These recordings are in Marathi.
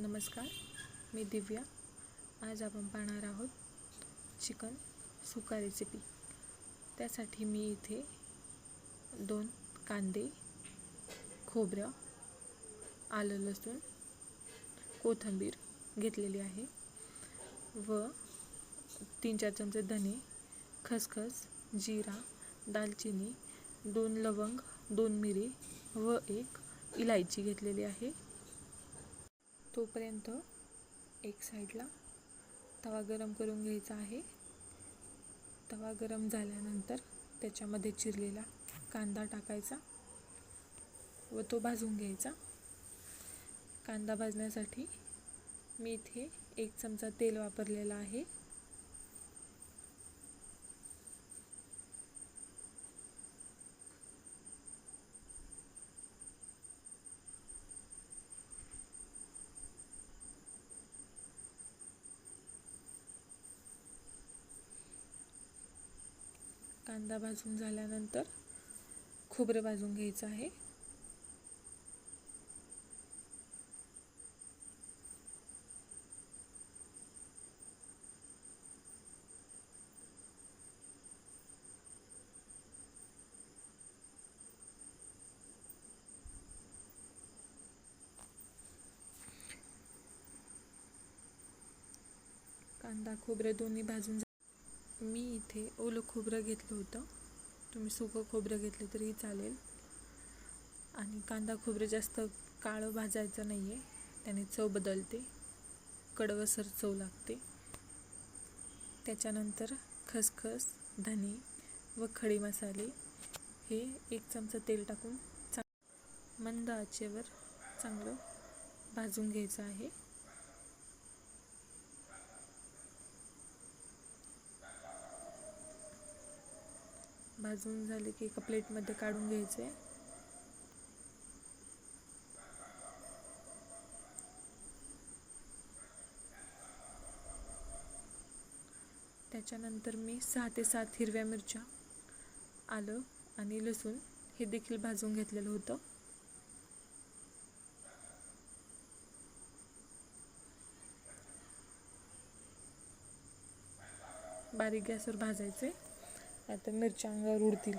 नमस्कार मी दिव्या. आज आपण पाहणार आहोत चिकन सुका रेसिपी त्यासाठी मी इथे दोन कांदे खोबरं आलं लसूण कोथिंबीर घेतलेली आहे व तीन चार चमचे धने खसखस जिरा दालचिनी दोन लवंग दोन मिरी व एक इलायची घेतलेली आहे. तोपर्यंत एक साईडला तवा गरम करून घ्यायचा आहे. तवा गरम झाल्यानंतर त्याच्यामध्ये चिरलेला कांदा टाकायचा व तो भाजून घ्यायचा. कांदा भाजण्यासाठी मी इथे एक चमचा तेल वापरलेला आहे. कांदा भाजून झाल्यानंतर खोबरं भाजून घ्यायचं आहे. कांदा खोबरं दोन्ही भाजून मी इथे ओलं खोबरं घेतलं होतं. तुम्ही सुकं खोबरं घेतलं तरीही चालेल. आणि कांदा खोबरं जास्त काळं भाजायचं नाही आहे त्याने चव बदलते. कडवसर चव लागते. त्याच्यानंतर खसखस धने व खडे मसाले हे एक चमचा तेल टाकून चांग मंद आचेवर चांगलं भाजून घ्यायचं आहे. भाजून झाले की एका प्लेटमध्ये काढून घ्यायचे. त्याच्यानंतर मी सहा ते सात हिरव्या मिरच्या आलं आणि लसूण हे देखील भाजून घेतलेलं होतं. बारीक गॅसवर भाजायचे. आता मिरच्या अंगावर उडतील.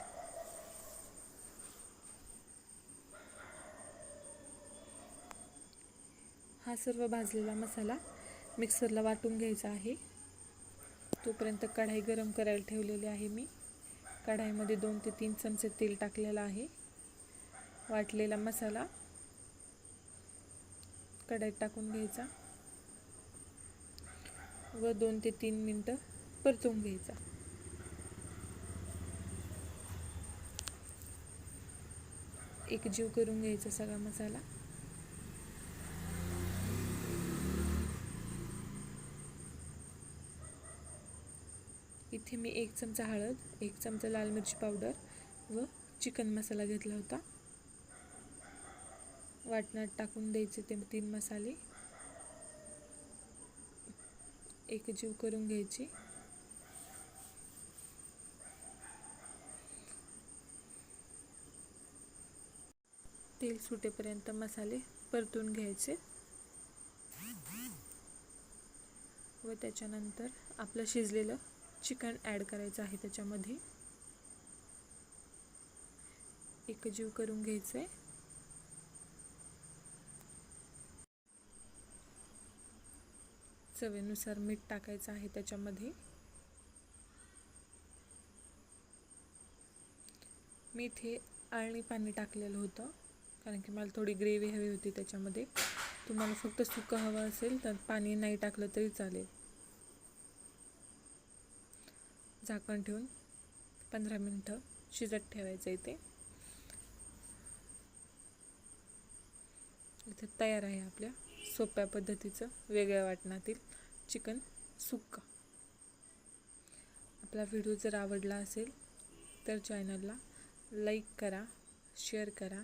हा सर्व भाजलेला मसाला मिक्सरला वाटून घ्यायचा आहे. तोपर्यंत कढाई गरम करायला ठेवलेली आहे मी. कढाईमध्ये दोन ते तीन चमचे तेल टाकलेलं आहे. वाटलेला मसाला कढाईत टाकून घ्यायचा व दोन ते तीन मिनटं परतून घ्यायचा. एकजीव करून घ्यायचा सगळा मसाला. इथे मी एक चमचा हळद एक चमचा लाल मिरची पावडर व चिकन मसाला घेतला होता. वाटणात टाकून द्यायचे ते तीन मसाले. एकजीव करून घ्यायची. तेल सुटेपर्यंत मसाले परतून घ्यायचे. व त्याच्यानंतर आपलं शिजलेलं चिकन ॲड करायचं आहे त्याच्यामध्ये. एकजीव करून घ्यायचं आहे चवेनुसार मीठ टाकायचं आहे त्याच्यामध्ये. मी इथे आळणी पाणी टाकलेलं होतं. कारण की मला थोडी ग्रेव्ही हवी होती त्याच्यामध्ये. तुम्हाला फक्त सुकं हवं असेल तर पाणी नाही टाकलं तरी चालेल. झाकण ठेवून पंधरा मिनटं शिजत ठेवायचं इथे. इथे तयार आहे आपल्या सोप्या पद्धतीचं वेगळ्या वाटणातील चिकन सुक्का. आपला व्हिडिओ जर आवडला असेल तर चॅनलला लाईक करा शेअर करा.